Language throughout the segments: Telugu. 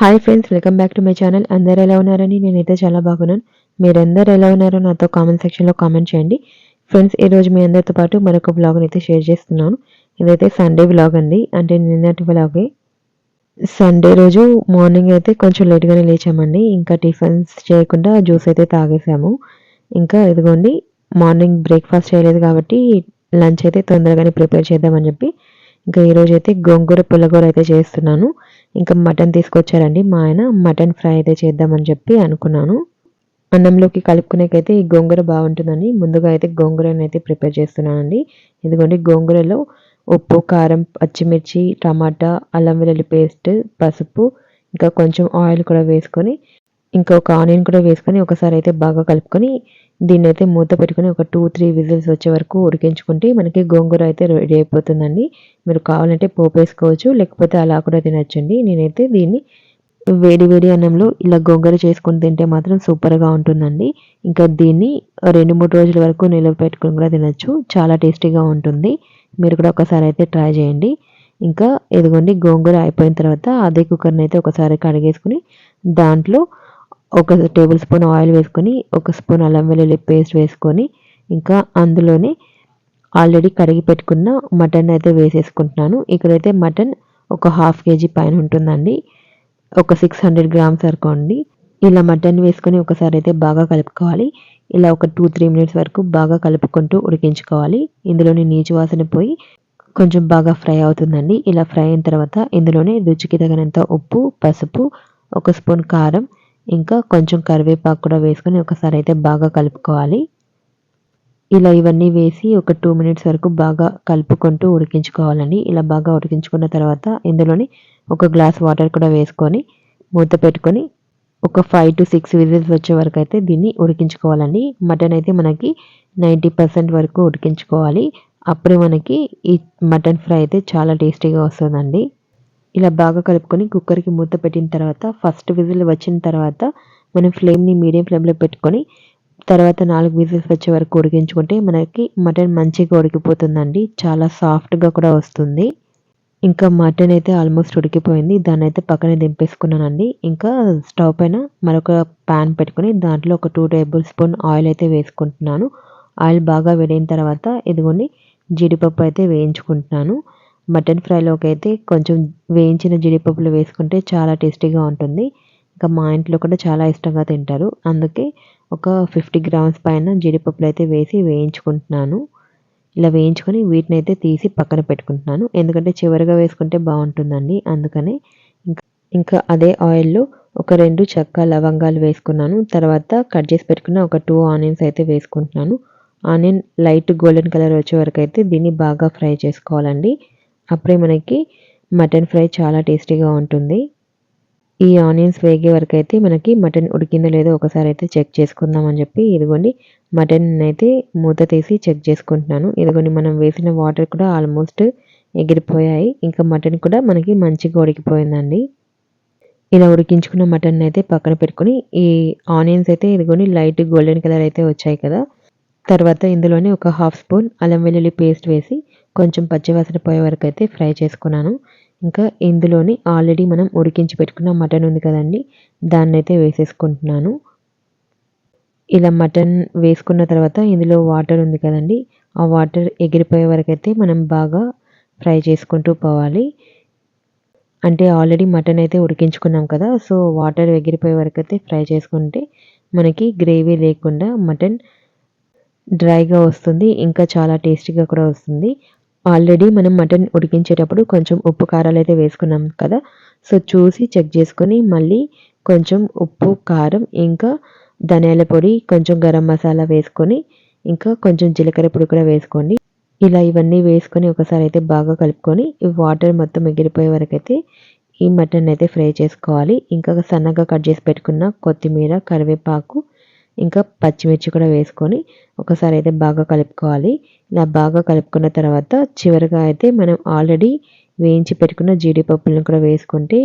Hi friends welcome back to my channel అందరు ఎలా ఉన్నారని నేనైతే చాలా బాగున్నాను. మీరందరు ఎలా ఉన్నారో నాతో కామెంట్ సెక్షన్లో కామెంట్ చేయండి. ఫ్రెండ్స్ ఈరోజు మీ అందరితో పాటు మరొక బ్లాగ్ని అయితే షేర్ చేస్తున్నాను. ఇదైతే సండే బ్లాగ్ అండి. అంటే నిన్నటి బ్లాగే సండే రోజు మార్నింగ్ అయితే కొంచెం లేట్గానే లేచామండి. ఇంకా టిఫిన్స్ చేయకుండా జ్యూస్ అయితే తాగేసాము. ఇంకా ఇదిగోండి మార్నింగ్ బ్రేక్ఫాస్ట్ చేయలేదు కాబట్టి లంచ్ అయితే తొందరగానే ప్రిపేర్ చేద్దామని చెప్పి ఇంకా ఈరోజు అయితే గోంగూర పుల్లగూర అయితే చేస్తున్నాను. ఇంకా మటన్ తీసుకొచ్చారండి మా ఆయన. మటన్ ఫ్రై అయితే చేద్దామని చెప్పి అనుకున్నాను. అన్నంలోకి కలుపుకునేకైతే ఈ గోంగూర బాగుంటుందని ముందుగా అయితే గోంగూరని అయితే ప్రిపేర్ చేస్తున్నానండి. ఎందుకంటే గోంగూరలో ఉప్పు కారం పచ్చిమిర్చి టమాటా అల్లం వెల్లుల్లి పేస్ట్ పసుపు ఇంకా కొంచెం ఆయిల్ కూడా వేసుకొని ఇంకా ఒక ఆనియన్ కూడా వేసుకొని ఒకసారి అయితే బాగా కలుపుకొని దీన్ని అయితే మూత పెట్టుకొని ఒక టూ త్రీ విజిల్స్ వచ్చే వరకు ఉడికించుకుంటే మనకి గోంగూర అయితే రెడీ అయిపోతుందండి. మీరు కావాలంటే పోపు వేసుకోవచ్చు లేకపోతే అలా కూడా తినచ్చండి. నేనైతే దీన్ని వేడి వేడి అన్నంలో ఇలా గోంగూర చేసుకుని తింటే మాత్రం సూపర్గా ఉంటుందండి. ఇంకా దీన్ని రెండు మూడు రోజుల వరకు నిల్వ పెట్టుకొని కూడా తినచ్చు. చాలా టేస్టీగా ఉంటుంది. మీరు కూడా ఒకసారి అయితే ట్రై చేయండి. ఇంకా ఇదిగోండి గోంగూర అయిపోయిన తర్వాత అదే కుక్కర్ని అయితే ఒకసారి కడిగేసుకుని దాంట్లో ఒక టేబుల్ స్పూన్ ఆయిల్ వేసుకొని ఒక స్పూన్ అల్లం వెల్లుల్లి పేస్ట్ వేసుకొని ఇంకా అందులోనే ఆల్రెడీ కడిగి పెట్టుకున్న మటన్ అయితే వేసేసుకుంటున్నాను. ఇక్కడైతే మటన్ ఒక హాఫ్ కేజీ పైన ఉంటుందండి. ఒక సిక్స్ హండ్రెడ్ గ్రామ్స్ వరకు అండి. ఇలా మటన్ వేసుకొని ఒకసారి అయితే బాగా కలుపుకోవాలి. ఇలా ఒక టూ త్రీ మినిట్స్ వరకు బాగా కలుపుకుంటూ ఉడికించుకోవాలి. ఇందులోని నీచు వాసన పోయి కొంచెం బాగా ఫ్రై అవుతుందండి. ఇలా ఫ్రై అయిన తర్వాత ఇందులోనే రుచికి తగినంత ఉప్పు పసుపు ఒక స్పూన్ కారం ఇంకా కొంచెం కరివేపాకు కూడా వేసుకొని ఒకసారి అయితే బాగా కలుపుకోవాలి. ఇలా ఇవన్నీ వేసి ఒక టూ మినిట్స్ వరకు బాగా కలుపుకుంటూ ఉడికించుకోవాలండి. ఇలా బాగా ఉడికించుకున్న తర్వాత ఇందులోని ఒక గ్లాస్ వాటర్ కూడా వేసుకొని మూత పెట్టుకొని ఒక ఫైవ్ టు సిక్స్ విజిల్స్ వచ్చే వరకు అయితే దీన్ని ఉడికించుకోవాలండి. మటన్ అయితే మనకి నైంటీ పర్సెంట్ వరకు ఉడికించుకోవాలి. అప్పుడు మనకి ఈ మటన్ ఫ్రై అయితే చాలా టేస్టీగా వస్తుందండి. ఇలా బాగా కలుపుకొని కుక్కర్కి మూత పెట్టిన తర్వాత ఫస్ట్ విజిల్ వచ్చిన తర్వాత మనం ఫ్లేమ్ని మీడియం ఫ్లేమ్లో పెట్టుకొని తర్వాత నాలుగు విజిల్స్ వచ్చే వరకు ఉడికించుకుంటే మనకి మటన్ మంచిగా ఉడికిపోతుందండి. చాలా సాఫ్ట్గా కూడా వస్తుంది. ఇంకా మటన్ అయితే ఆల్మోస్ట్ ఉడికిపోయింది. దాన్ని అయితే పక్కనే దింపేసుకున్నానండి. ఇంకా స్టవ్ పైన మరొక ప్యాన్ పెట్టుకొని దాంట్లో ఒక టూ టేబుల్ స్పూన్ ఆయిల్ అయితే వేసుకుంటున్నాను. ఆయిల్ బాగా వేడిన తర్వాత ఇదిగోండి జీడిపప్పు అయితే వేయించుకుంటున్నాను. మటన్ ఫ్రైలోకి అయితే కొంచెం వేయించిన జీడిపప్పులు వేసుకుంటే చాలా టేస్టీగా ఉంటుంది. ఇంకా మా ఇంట్లో కూడా చాలా ఇష్టంగా తింటారు. అందుకే ఒక ఫిఫ్టీ గ్రామ్స్ పైన జీడిపప్పులు అయితే వేసి వేయించుకుంటున్నాను. ఇలా వేయించుకొని వీటిని అయితే తీసి పక్కన పెట్టుకుంటున్నాను. ఎందుకంటే చివరిగా వేసుకుంటే బాగుంటుందండి. అందుకని ఇంకా ఇంకా అదే ఆయిల్లో ఒక రెండు చెక్క లవంగాలు వేసుకున్నాను. తర్వాత కట్ చేసి పెట్టుకున్న ఒక టూ ఆనియన్స్ అయితే వేసుకుంటున్నాను. ఆనియన్ లైట్ గోల్డెన్ కలర్ వచ్చే వరకు అయితే దీన్ని బాగా ఫ్రై చేసుకోవాలండి. అప్పుడే మనకి మటన్ ఫ్రై చాలా టేస్టీగా ఉంటుంది. ఈ ఆనియన్స్ వేగే వరకు అయితే మనకి మటన్ ఉడికిందో లేదో ఒకసారి అయితే చెక్ చేసుకుందాం అని చెప్పి ఇదిగోండి మటన్ అయితే మూత తీసి చెక్ చేసుకుంటున్నాను. ఇదిగోండి మనం వేసిన వాటర్ కూడా ఆల్మోస్ట్ ఎగిరిపోయాయి. ఇంకా మటన్ కూడా మనకి మంచిగా ఉడికిపోయిందండి. ఇలా ఉడికించుకున్న మటన్ అయితే పక్కన పెట్టుకొని ఈ ఆనియన్స్ అయితే ఇదిగోండి లైట్ గోల్డెన్ కలర్ అయితే వచ్చాయి కదా. తర్వాత ఇందులోనే ఒక హాఫ్ స్పూన్ అల్లం వెల్లుల్లి పేస్ట్ వేసి కొంచెం పచ్చివాసన పోయే వరకు అయితే ఫ్రై చేసుకున్నాను. ఇంకా ఇందులోని ఆల్రెడీ మనం ఉడికించి పెట్టుకున్న మటన్ ఉంది కదండి దాన్ని అయితే వేసేసుకుంటున్నాను. ఇలా మటన్ వేసుకున్న తర్వాత ఇందులో వాటర్ ఉంది కదండి ఆ వాటర్ ఎగిరిపోయే వరకు అయితే మనం బాగా ఫ్రై చేసుకుంటూ పోవాలి. అంటే ఆల్రెడీ మటన్ అయితే ఉడికించుకున్నాం కదా సో వాటర్ ఎగిరిపోయే వరకు అయితే ఫ్రై చేసుకుంటే మనకి గ్రేవీ లేకుండా మటన్ డ్రైగా వస్తుంది ఇంకా చాలా టేస్టీగా కూడా వస్తుంది. ఆల్రెడీ మనం మటన్ ఉడికించేటప్పుడు కొంచెం ఉప్పు కారాలు అయితే వేసుకున్నాం కదా. సో చూసి చెక్ చేసుకొని మళ్ళీ కొంచెం ఉప్పు కారం ఇంకా ధనియాల పొడి కొంచెం గరం మసాలా వేసుకొని ఇంకా కొంచెం జీలకర్ర పొడి కూడా వేసుకోండి. ఇలా ఇవన్నీ వేసుకొని ఒకసారి అయితే బాగా కలుపుకొని ఈ వాటర్ మొత్తం ఎగిరిపోయే వరకు అయితే ఈ మటన్ అయితే ఫ్రై చేసుకోవాలి. ఇంకా సన్నగా కట్ చేసి పెట్టుకున్న కొత్తిమీర కరివేపాకు ఇంకా పచ్చిమిర్చి కూడా వేసుకొని ఒకసారి అయితే బాగా కలుపుకోవాలి. ఇలా బాగా కలుపుకున్న తర్వాత చివరిగా అయితే మనం ఆల్రెడీ వేయించి పెట్టుకున్న జీడిపప్పులను కూడా వేసుకుంటే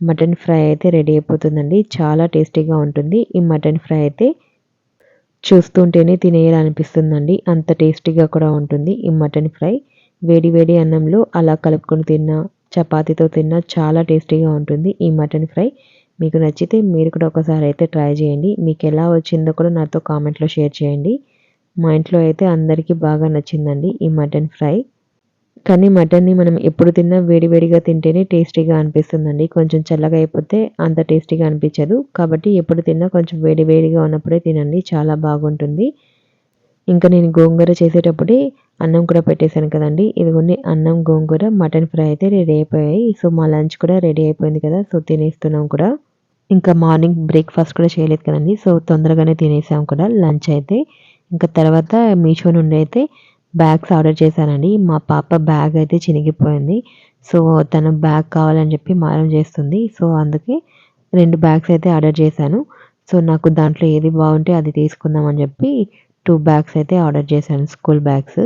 మటన్ ఫ్రై అయితే రెడీ అయిపోతుందండి. చాలా టేస్టీగా ఉంటుంది. ఈ మటన్ ఫ్రై అయితే చూస్తుంటేనే తినేయాలనిపిస్తుందండి. అంత టేస్టీగా కూడా ఉంటుంది ఈ మటన్ ఫ్రై. వేడి వేడి అన్నంలో అలా కలుపుకొని తిన్నా చపాతీతో తిన్నా చాలా టేస్టీగా ఉంటుంది ఈ మటన్ ఫ్రై. మీకు నచ్చితే మీరు కూడా ఒకసారి అయితే ట్రై చేయండి. మీకు ఎలా వచ్చిందో కూడా నాతో కామెంట్లో షేర్ చేయండి. మా ఇంట్లో అయితే అందరికీ బాగా నచ్చిందండి ఈ మటన్ ఫ్రై. కానీ మటన్ని మనం ఎప్పుడు తిన్నా వేడివేడిగా తింటేనే టేస్టీగా అనిపిస్తుందండి. కొంచెం చల్లగా అయిపోతే అంత టేస్టీగా అనిపించదు. కాబట్టి ఎప్పుడు తిన్నా కొంచెం వేడివేడిగా ఉన్నప్పుడే తినండి. చాలా బాగుంటుంది. ఇంకా నేను గోంగూర చేసేటప్పుడే అన్నం కూడా పెట్టేశాను కదండి. ఇదిగోండి అన్నం గోంగూర మటన్ ఫ్రై అయితే రెడీ అయిపోయాయి. సో మా లంచ్ కూడా రెడీ అయిపోయింది కదా సో తినేస్తున్నాం కూడా. ఇంకా మార్నింగ్ బ్రేక్ఫాస్ట్ కూడా చేయలేదు కదండి. సో తొందరగానే తినేసాం కూడా లంచ్ అయితే. ఇంకా తర్వాత మీషో నుండి అయితే బ్యాగ్స్ ఆర్డర్ చేశానండి. మా పాప బ్యాగ్ అయితే చినిగిపోయింది. సో తను బ్యాగ్ కావాలని చెప్పి మారం చేస్తుంది. సో అందుకే రెండు బ్యాగ్స్ అయితే ఆర్డర్ చేశాను. సో నాకు దాంట్లో ఏది బాగుంటే అది తీసుకుందాం అని చెప్పి టూ బ్యాగ్స్ అయితే ఆర్డర్ చేశాను స్కూల్ బ్యాగ్స్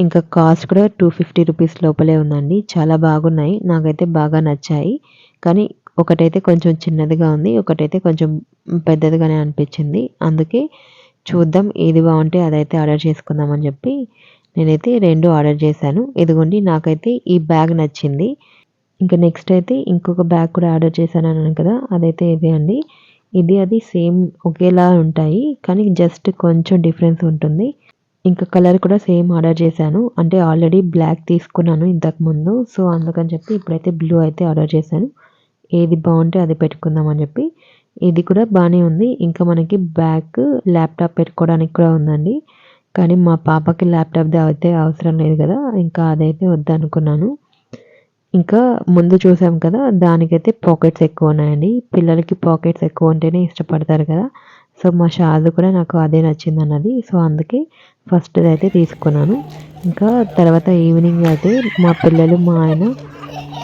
ఇంకా కాస్ట్ కూడా టూ ఫిఫ్టీ రూపీస్ లోపలే ఉందండి. చాలా బాగున్నాయి నాకైతే బాగా నచ్చాయి. కానీ ఒకటైతే కొంచెం చిన్నదిగా ఉంది ఒకటైతే కొంచెం పెద్దదిగానే అనిపించింది. అందుకే చూద్దాం ఏది బాగుంటే అదైతే ఆర్డర్ చేసుకుందాం అని చెప్పి నేనైతే రెండు ఆర్డర్ చేశాను. ఇదిగోండి నాకైతే ఈ బ్యాగ్ నచ్చింది. ఇంకా నెక్స్ట్ అయితే ఇంకొక బ్యాగ్ కూడా ఆర్డర్ చేశాను అన్నాను కదా అదైతే ఇదే అండి. ఇది అది సేమ్ ఒకేలా ఉంటాయి కానీ జస్ట్ కొంచెం డిఫరెన్స్ ఉంటుంది. ఇంకా కలర్ కూడా సేమ్ ఆర్డర్ చేశాను. అంటే ఆల్రెడీ బ్లాక్ తీసుకున్నాను ఇంతకుముందు సో అందుకని చెప్పి ఇప్పుడైతే బ్లూ అయితే ఆర్డర్ చేశాను. ఏది బాగుంటే అది పెట్టుకుందాం అని చెప్పి. ఇది కూడా బాగానే ఉంది. ఇంకా మనకి బ్యాక్ ల్యాప్టాప్ పెట్టుకోవడానికి కూడా ఉందండి. కానీ మా పాపకి ల్యాప్టాప్ది అయితే అవసరం లేదు కదా ఇంకా అదైతే వద్దనుకున్నాను. ఇంకా ముందు చూసాం కదా దానికైతే పాకెట్స్ ఎక్కువ ఉన్నాయండి. పిల్లలకి పాకెట్స్ ఎక్కువ ఉంటేనే ఇష్టపడతారు కదా. సో మా షాదు కూడా నాకు అదే నచ్చింది అన్నది సో అందుకే ఫస్ట్ అయితే తీసుకున్నాను. ఇంకా తర్వాత ఈవినింగ్ అయితే మా పిల్లలు మా ఆయన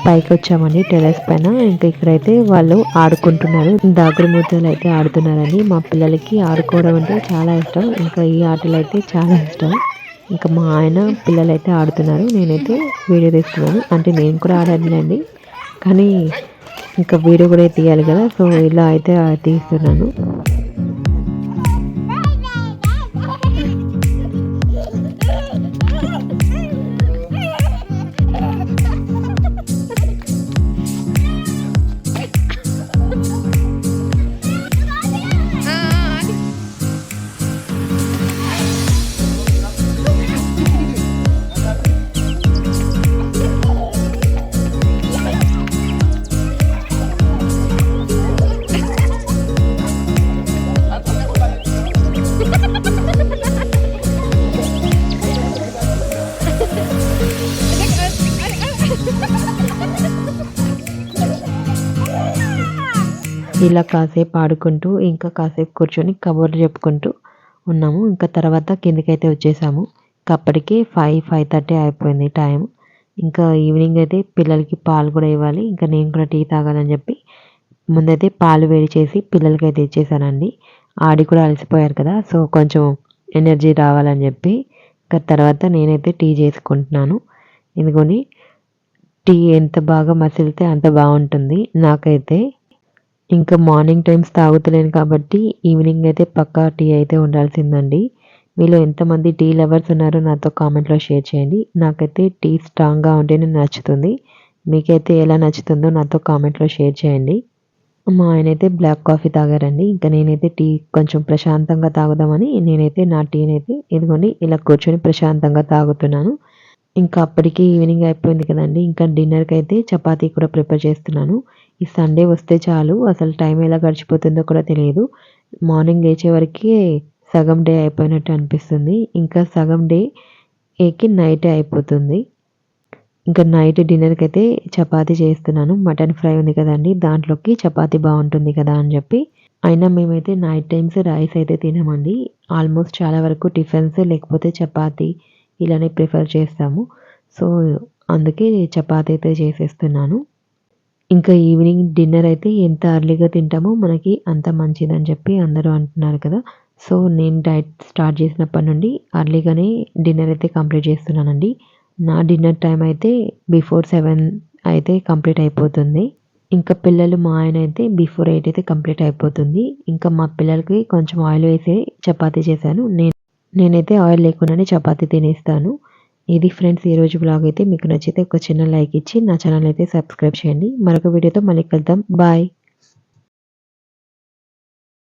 పైకి వచ్చామండి టెరెస్ పైన. ఇంకా ఇక్కడైతే వాళ్ళు ఆడుకుంటున్నారు. దాగుడు మూతలు అయితే ఆడుతున్నారండి. మా పిల్లలకి ఆడుకోవడం అంటే చాలా ఇష్టం. ఇంకా ఈ ఆటలు అయితే చాలా ఇష్టం. ఇంకా మా ఆయన పిల్లలు అయితే ఆడుతున్నారు. నేనైతే వీడియో తీస్తున్నాను. అంటే నేను కూడా ఆడానండి కానీ ఇంకా వీడియో కూడా తీయాలి కదా. సో ఇలా అయితే తీస్తున్నాను. ఇలా కాసేపు ఆడుకుంటూ ఇంకా కాసేపు కూర్చొని కబుర్లు చెప్పుకుంటూ ఉన్నాము. ఇంకా తర్వాత కిందకైతే వచ్చేసాము. ఇంకా అప్పటికే ఫైవ్ ఫైవ్ థర్టీ అయిపోయింది టైం ఇంకా ఈవినింగ్ అయితే పిల్లలకి పాలు కూడా ఇవ్వాలి. ఇంకా నేను కూడా టీ తాగాలని చెప్పి ముందైతే పాలు వేడి చేసి పిల్లలకి అయితే ఇచ్చేసానండి. ఆడి కూడా అలసిపోయారు కదా సో కొంచెం ఎనర్జీ రావాలని చెప్పి ఇంకా తర్వాత నేనైతే టీ చేసుకుంటున్నాను. ఎందుకని టీ ఎంత బాగా మసిలితే అంత బాగుంటుంది. నాకైతే ఇంకా మార్నింగ్ టైమ్స్ తాగుతలేను కాబట్టి ఈవినింగ్ అయితే పక్కా టీ అయితే ఉండాల్సిందండి. మీలో ఎంతమంది టీ లవర్స్ ఉన్నారో నాతో కామెంట్లో షేర్ చేయండి. నాకైతే టీ స్ట్రాంగ్గా ఉంటేనే నచ్చుతుంది. మీకైతే ఎలా నచ్చుతుందో నాతో కామెంట్లో షేర్ చేయండి. మా ఆయన అయితే బ్లాక్ కాఫీ తాగారండి. ఇంకా నేనైతే టీ కొంచెం ప్రశాంతంగా తాగుదామని నేనైతే నా టీని అయితే ఇదిగోండి ఇలా కూర్చొని ప్రశాంతంగా తాగుతున్నాను. ఇంకా అప్పటికి ఈవినింగ్ అయిపోయింది కదండి. ఇంకా డిన్నర్కి అయితే చపాతీ కూడా ప్రిపేర్ చేస్తున్నాను. ఈ సండే వస్తే చాలు. అసలు టైం ఎలా గడిచిపోతుందో కూడా తెలియదు. మార్నింగ్ లేచే వరకే సగం డే అయిపోయినట్టు అనిపిస్తుంది. ఇంకా సగం డే ఏకి నైట్ అయిపోతుంది. ఇంకా నైట్ డిన్నర్కి అయితే చపాతీ చేస్తున్నాను. మటన్ ఫ్రై ఉంది కదండి. దాంట్లోకి చపాతీ బాగుంటుంది కదా అని చెప్పి. అయినా మేమైతే నైట్ టైమ్స్ రైస్ అయితే తినమండి. ఆల్మోస్ట్ చాలా వరకు టిఫిన్స్ లేకపోతే చపాతీ ఇలానే ప్రిఫర్ చేస్తాము. సో అందుకే చపాతీ అయితే చేసేస్తున్నాను. ఇంకా ఈవినింగ్ డిన్నర్ అయితే ఎంత అర్లీగా తింటామో మనకి అంత మంచిదని చెప్పి అందరూ అంటున్నారు కదా. సో నేను డైట్ స్టార్ట్ చేసినప్పటి నుండి అర్లీగానే డిన్నర్ అయితే కంప్లీట్ చేస్తున్నానండి. నా డిన్నర్ టైం అయితే బిఫోర్ సెవెన్ అయితే కంప్లీట్ అయిపోతుంది. ఇంకా పిల్లలు మా ఆయన అయితే బిఫోర్ ఎయిట్ అయితే కంప్లీట్ అయిపోతుంది. ఇంకా మా పిల్లలకి కొంచెం ఆయిల్ వేసి చపాతీ చేశాను. నేను నేనైతే ఆయిల్ లేకుండానే చపాతీ తినేస్తాను. ఇది ఫ్రెండ్స్ ఈరోజు బ్లాగ్ అయితే మీకు నచ్చితే ఒక చిన్న లైక్ ఇచ్చి నా ఛానల్ అయితే సబ్స్క్రైబ్ చేయండి. మరొక వీడియోతో మళ్ళీ కలుద్దాం. బాయ్